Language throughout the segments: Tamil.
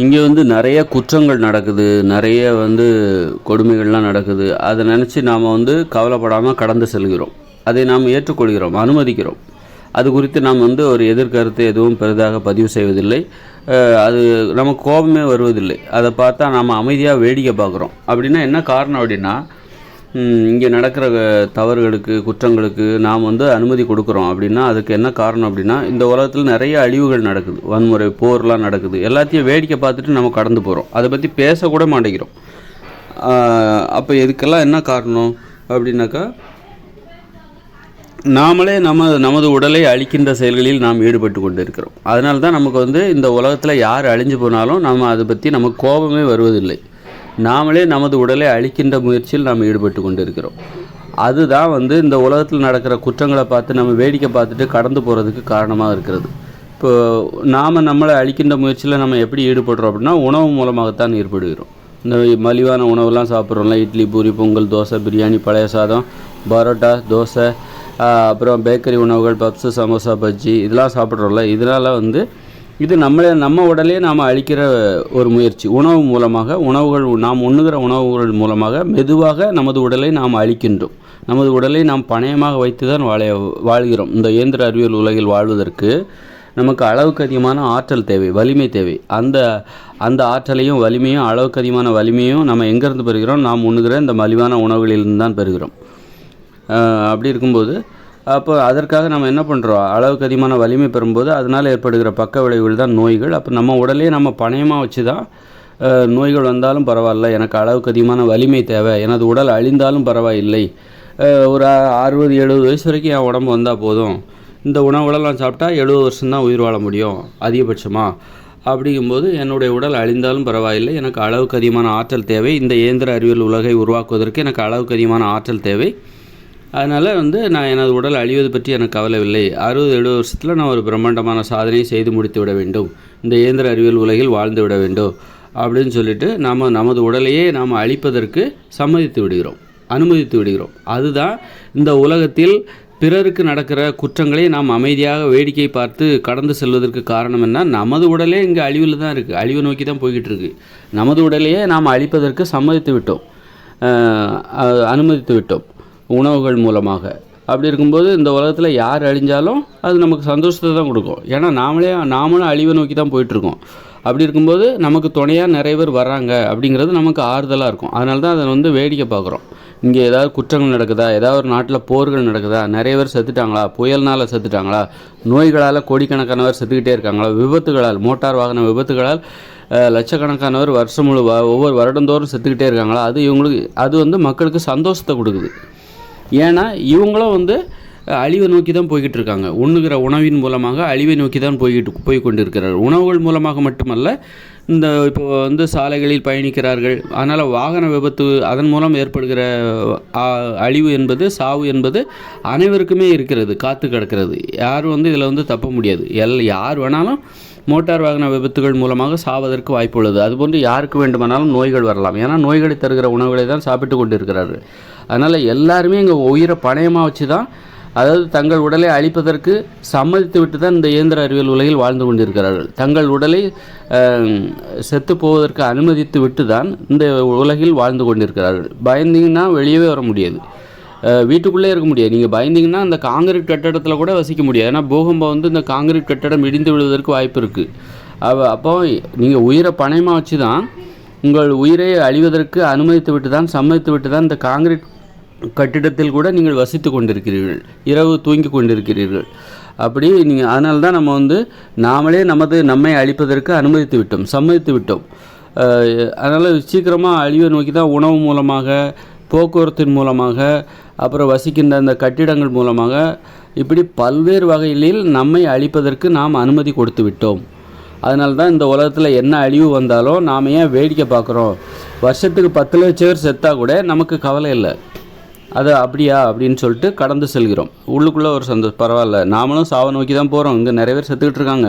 இங்கே வந்து நிறைய குற்றங்கள் நடக்குது நிறைய வந்து கொடுமைகள்லாம் நடக்குது. அதை நினச்சி நாம் வந்து கவலைப்படாமல் கடந்து செல்கிறோம். அதை நாம் ஏற்றுக்கொள்கிறோம் அனுமதிக்கிறோம். அது குறித்து நாம் வந்து ஒரு எதிர்கருத்து எதுவும் பெரிதாக பதிவு செய்வதில்லை. அது நமக்கு கோபமே வருவதில்லை. அதை பார்த்தா நாம் அமைதியாக வேடிக்கை பார்க்குறோம். அப்படின்னா என்ன காரணம் அப்படின்னா இங்கே நடக்கிற தவறுகளுக்கு குற்றங்களுக்கு நாம் வந்து அனுமதி கொடுக்குறோம். அப்படின்னா அதுக்கு என்ன காரணம் அப்படின்னா இந்த உலகத்தில் நிறைய அழிவுகள் நடக்குது. வன்முறை போர்லாம் நடக்குது. எல்லாத்தையும் வேடிக்கை பார்த்துட்டு நம்ம கடந்து போகிறோம் அதை பற்றி பேசக்கூட மாட்டேங்கிறோம். அப்போ இதுக்கெல்லாம் என்ன காரணம்? அப்படின்னாக்கா நாமளே நம்ம நமது உடலை அழிக்கின்ற செயல்களில் நாம் ஈடுபட்டு கொண்டு இருக்கிறோம் அதனால தான் நமக்கு வந்து இந்த உலகத்தில் யார் அழிஞ்சு போனாலும் நம்ம அதை பற்றி நமக்கு கோபமே வருவதில்லை. நாமளே நமது உடலை அழிக்கின்ற முயற்சியில் நாம் ஈடுபட்டு கொண்டு இருக்கிறோம் அதுதான் வந்து இந்த உலகத்தில் நடக்கிற குற்றங்களை பார்த்து நம்ம வேடிக்கை பார்த்துட்டு கடந்து போகிறதுக்கு காரணமாக இருக்கிறது. இப்போ நாம் நம்மளை அழிக்கின்ற முயற்சியில் நம்ம எப்படி ஈடுபடுறோம் அப்படின்னா உணவு மூலமாகத்தான் ஈடுபடுகிறோம். இந்த மலிவான உணவுலாம் சாப்பிட்றோம்ல இட்லி பூரி பொங்கல் தோசை பிரியாணி பழைய சாதம் பரோட்டா தோசை அப்புறம் பேக்கரி உணவுகள் பப்ஸு சமோசா பஜ்ஜி இதெல்லாம் சாப்பிட்றோம்ல இதனால் வந்து இது நம்மளே நம்ம உடலே நாம் அழிக்கிற ஒரு முயற்சி. உணவு மூலமாக உணவுகள் நாம் உண்ணுகிற உணவுகள் மூலமாக மெதுவாக நமது உடலை நாம் அழிக்கின்றோம். நமது உடலை நாம் பணயமாக வைத்து தான் வாழ வாழ்கிறோம். இந்த இயந்திர அறிவியல் உலகில் வாழ்வதற்கு நமக்கு அளவுக்கு அதிகமான ஆற்றல் தேவை வலிமை தேவை. அந்த அந்த ஆற்றலையும் வலிமையும் அளவுக்கு அதிகமான வலிமையும் நம்ம எங்கேருந்து பெறுகிறோம்? நாம் உண்ணுகிற இந்த மலிவான உணவுகளிலிருந்து தான் பெறுகிறோம் அப்படி இருக்கும்போது அப்போ அதற்காக நம்ம என்ன பண்ணுறோம் அளவுக்கு அதிகமான வலிமை பெறும்போது அதனால் ஏற்படுகிற பக்க விளைவுகள் தான் நோய்கள். அப்போ நம்ம உடலே நம்ம பணயமாக வச்சு தான் நோய்கள் வந்தாலும் பரவாயில்ல. எனக்கு அளவுக்கு அதிகமான வலிமை தேவை. எனது உடல் அழிந்தாலும் பரவாயில்லை. ஒரு அறுபது எழுபது வயசு வரைக்கும் என் உடம்பு வந்தால் போதும். இந்த உணவுகளெல்லாம் சாப்பிட்டா எழுபது வருஷம்தான் உயிர் வாழ முடியும். அதிகபட்சமாக அப்படிங்கும்போது என்னுடைய உடல் அழிந்தாலும் பரவாயில்லை. எனக்கு அளவுக்கு அதிகமான ஆற்றல் தேவை. இந்த இயந்திர அறிவியல் உலகை உருவாக்குவதற்கு எனக்கு அளவுக்கு அதிகமான ஆற்றல் தேவை. அதனால் வந்து நான் எனது உடல் அழிவது பற்றி எனக்கு கவலையில்லை. அறுபது எழுபது வருஷத்தில் நான் ஒரு பிரம்மாண்டமான சாதனையை செய்து முடித்து விட வேண்டும். இந்த இயந்திர அறிவியல் உலகில் வாழ்ந்து விட வேண்டும். அப்படின்னு சொல்லிட்டு நாம் நமது உடலையே நாம் அழிப்பதற்கு சம்மதித்து விடுகிறோம். அனுமதித்து விடுகிறோம். அதுதான் இந்த உலகத்தில் பிறருக்கு நடக்கிற குற்றங்களை நாம் அமைதியாக வேடிக்கை பார்த்து கடந்து செல்வதற்கு காரணம் என்ன? நமது உடலே இங்கே அழிவில் தான் இருக்குது அழிவு நோக்கி தான் போய்கிட்டு இருக்கு. நமது உடலையே நாம் அழிப்பதற்கு சம்மதித்து விட்டோம். அனுமதித்து விட்டோம். உணவுகள் மூலமாக. அப்படி இருக்கும்போது இந்த உலகத்தில் யார் அழிஞ்சாலும் அது நமக்கு சந்தோஷத்தை தான் கொடுக்கும். ஏன்னா நாமளே நாமளும் அழிவை நோக்கி தான் போயிட்டுருக்கோம். அப்படி இருக்கும்போது நமக்கு துணையாக நிறைய பேர் வராங்க அப்படிங்கிறது நமக்கு ஆறுதலாக இருக்கும். அதனால தான் அதை வந்து வேடிக்கை பார்க்குறோம். இங்கே ஏதாவது குற்றங்கள் நடக்குதா? ஏதாவது ஒரு நாட்டில் போர்கள் நடக்குதா? நிறைய பேர் செத்துட்டாங்களா? புயல்னால் செத்துட்டாங்களா? நோய்களால் கோடிக்கணக்கானவர் செத்துக்கிட்டே இருக்காங்களா? விபத்துகளால் மோட்டார் வாகன விபத்துகளால் லட்சக்கணக்கானவர் வருஷம் முழு ஒவ்வொரு வருடந்தோறும் செத்துக்கிட்டே இருக்காங்களா? அது இவங்களுக்கு அது வந்து மக்களுக்கு சந்தோஷத்தை கொடுக்குது. ஏன்னா இவங்களும் வந்து அழிவை நோக்கி தான் போய்கிட்டு இருக்காங்க உண்ணுகிற உணவின் மூலமாக அழிவை நோக்கி தான் போய்கிட்டு போய் கொண்டிருக்கிறார்கள் உணவுகள் மூலமாக மட்டுமல்ல இந்த இப்போ வந்து சாலைகளில் பயணிக்கிறார்கள். அதனால் வாகன விபத்து அதன் மூலம் ஏற்படுகிற அழிவு என்பது சாவு என்பது அனைவருக்குமே இருக்கிறது காத்து கிடக்கிறது. யாரும் வந்து இதில் வந்து தப்ப முடியாது. எல் யார் வேணாலும் மோட்டார் வாகன விபத்துகள் மூலமாக சாவதற்கு வாய்ப்பு உள்ளது. அதுபோன்று யாருக்கு வேண்டுமானாலும் நோய்கள் வரலாம். ஏன்னா நோய்களை தருகிற உணவுகளை தான் சாப்பிட்டு கொண்டு இருக்கிறார்கள் அதனால் எல்லாருமே எங்கள் உயிரை பணயமாக வச்சு தான் அதாவது தங்கள் உடலை அழிப்பதற்கு சம்மதித்து விட்டு தான் இந்த இயந்திர அறிவியல் உலகில் வாழ்ந்து கொண்டிருக்கிறார்கள். தங்கள் உடலை செத்து போவதற்கு அனுமதித்து விட்டு தான் இந்த உலகில் வாழ்ந்து கொண்டிருக்கிறார்கள். பயந்தீங்கன்னா வெளியவே வர முடியாது. வீட்டுக்குள்ளே இருக்க முடியாது. நீங்கள் பயந்தீங்கன்னா அந்த காங்கிரீட் கட்டடத்தில் கூட வசிக்க முடியாது. ஏன்னா பூகம்பம் வந்து இந்த காங்கிரீட் கட்டடம் இடிந்து விழுவதற்கு வாய்ப்பு இருக்குது அவ அப்போ நீங்கள் உயிரை பணயமாக வச்சு தான் உங்கள் உயிரை அழிவதற்கு அனுமதித்து விட்டு தான் சம்மதித்து விட்டு தான் இந்த காங்கிரீட் கட்டிடத்தில் கூட நீங்கள் வசித்து கொண்டிருக்கிறீர்கள். இரவு தூங்கி கொண்டிருக்கிறீர்கள். அப்படி நீங்கள் அதனால தான் நம்ம வந்து நாமளே நமது நம்மை அழிப்பதற்கு அனுமதித்து விட்டோம் சம்மதித்து விட்டோம். அதனால் சீக்கிரமாக அழிவை நோக்கி தான் உணவு மூலமாக போக்குவரத்தின் மூலமாக அப்புறம் வசிக்கின்ற அந்த கட்டிடங்கள் மூலமாக இப்படி பல்வேறு வகைகளில் நம்மை அழிப்பதற்கு நாம் அனுமதி கொடுத்து விட்டோம். அதனால தான் இந்த உலகத்தில் என்ன அழிவு வந்தாலும் நாம் ஏன் வேடிக்கை பார்க்குறோம்? வருஷத்துக்கு பத்து லட்சம் பேர் செத்தா கூட நமக்கு கவலை இல்லை. அது அப்படியா அப்படின்னு சொல்லிட்டு கடந்து செல்கிறோம். உள்ளுக்குள்ளே ஒரு சந்தோஷம். பரவாயில்ல. நாமளும் சாவை நோக்கி தான் போகிறோம் இங்கே நிறைய பேர் செத்துக்கிட்டு இருக்காங்க.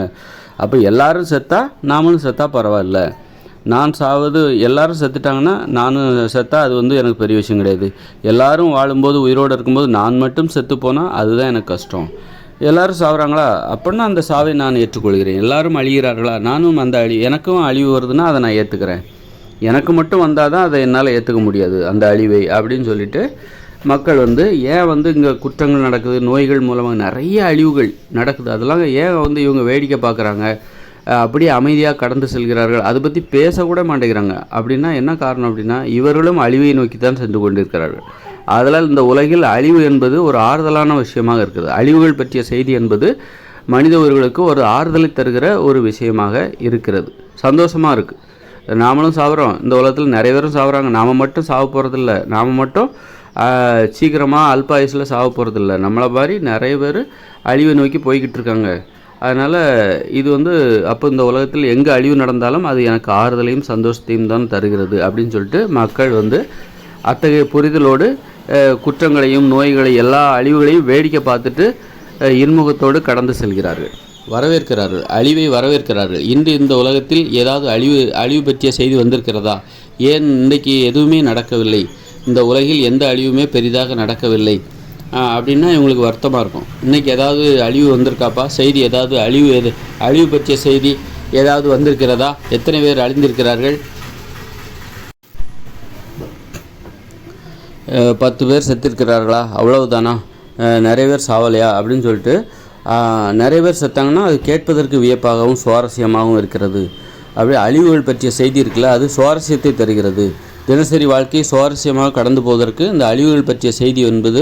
அப்போ எல்லாரும் செத்தா நாமளும் செத்தா பரவாயில்ல. நான் சாவது எல்லாரும் செத்துட்டாங்கன்னா நானும் செத்தா அது வந்து எனக்கு பெரிய விஷயம் கிடையாது. எல்லாரும் வாழும்போது உயிரோடு இருக்கும்போது நான் மட்டும் செத்து போனால் அதுதான் எனக்கு கஷ்டம். எல்லாரும் சாகுறாங்களா அப்படின்னா அந்த சாவை நான் ஏற்றுக்கொள்கிறேன். எல்லாரும் அழிகிறார்களா? நானும் அந்த அழி எனக்கும் அழிவு வருதுன்னா அதை நான் ஏற்றுக்கிறேன் எனக்கு மட்டும் வந்தால் தான் அதை என்னால் ஏற்றுக்க முடியாது. அந்த அழிவை அப்படின்னு சொல்லிட்டு மக்கள் வந்து ஏன் வந்து இங்கே குற்றங்கள் நடக்குது நோய்கள் மூலமாக நிறைய அழிவுகள் நடக்குது. அதெல்லாம் ஏன் வந்து இவங்க வேடிக்கை பார்க்குறாங்க? அப்படி அப்படியே அமைதியாக கடந்து செல்கிறார்கள். அதை பற்றி பேசக்கூட மாட்டேங்கிறாங்க. அப்படின்னா என்ன காரணம் அப்படின்னா இவர்களும் அழிவை நோக்கி தான் சென்று கொண்டிருக்கிறார்கள். அதனால் இந்த உலகில் அழிவு என்பது ஒரு ஆறுதலான விஷயமாக இருக்குது. அழிவுகள் பற்றிய செய்தி என்பது மனித உயிர்களுக்கு ஒரு ஆறுதலை தருகிற ஒரு விஷயமாக இருக்கிறது. சந்தோஷமாக இருக்குது நாமளும் சாப்பிட்றோம் இந்த உலகத்தில் நிறைய பேரும் சாப்பிட்றாங்க நாம் மட்டும் சாவ போகிறதில்ல நாம் மட்டும் சீக்கிரமாக அல்பாயுஸில் சாவ போகிறதில்ல நம்மளை மாதிரி நிறைய பேர் அழிவை நோக்கி போய்கிட்டு இருக்காங்க அதனால் இது வந்து அப்போ இந்த உலகத்தில் எங்கே அழிவு நடந்தாலும் அது எனக்கு ஆறுதலையும் சந்தோஷத்தையும் தான் தருகிறது அப்படின்னு சொல்லிட்டு மக்கள் வந்து அத்தகைய புரிதலோடு குற்றங்களையும் நோய்களை எல்லா அழிவுகளையும் வேடிக்கை பார்த்துட்டு இன்முகத்தோடு கடந்து செல்கிறார்கள். வரவேற்கிறார்கள். அழிவை வரவேற்கிறார்கள். இன்று இந்த உலகத்தில் ஏதாவது அழிவு அழிவு பற்றிய செய்தி வந்திருக்கிறதா? ஏன் இன்றைக்கி எதுவுமே நடக்கவில்லை? இந்த உலகில் எந்த அழிவுமே பெரிதாக நடக்கவில்லை. அப்படின்னா இவங்களுக்கு வருத்தமாக இருக்கும். இன்றைக்கி ஏதாவது அழிவு வந்திருக்காப்பா? செய்தி ஏதாவது அழிவு எது அழிவு பற்றிய செய்தி ஏதாவது வந்திருக்கிறதா? எத்தனை பேர் அழிந்திருக்கிறார்கள்? பத்து பேர் செத்திருக்கிறார்களா? அவ்வளவுதானா? நிறைய பேர் சாவலையா? அப்படின்னு சொல்லிட்டு நிறைய பேர் செத்தாங்கன்னா அது கேட்பதற்கு வியப்பாகவும் சுவாரஸ்யமாகவும் இருக்கிறது. அப்படியே அழிவுகள் பற்றிய செய்தி இருக்குல்ல அது சுவாரஸ்யத்தை தருகிறது. தினசரி வாழ்க்கை சுவாரஸ்யமாக கடந்து போவதற்கு இந்த அழிவுகள் பற்றிய செய்தி என்பது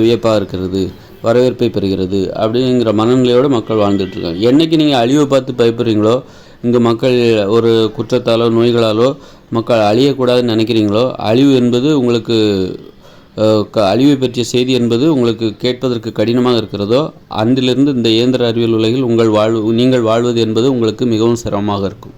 வியப்பாக இருக்கிறது வரவேற்பை பெறுகிறது அப்படிங்கிற மனநிலையோடு மக்கள் வாழ்ந்துட்டு இருக்காங்க. என்றைக்கு நீங்கள் அழிவை பார்த்து பயப்படுறீங்களோ இங்கே மக்கள் ஒரு குற்றத்தாலோ நோய்களாலோ மக்கள் அழியக்கூடாதுன்னு நினைக்கிறீங்களோ அழிவு என்பது உங்களுக்கு க- அழிவை பற்றிய செய்தி என்பது உங்களுக்கு கேட்பதற்கு கடினமாக இருக்கிறதோ அன்றிலிருந்து இந்த இயந்திர அறிவியல் உலகில் உங்கள் வாழ்வு நீங்கள் வாழ்வது என்பது உங்களுக்கு மிகவும் சிரமமாக இருக்கும்.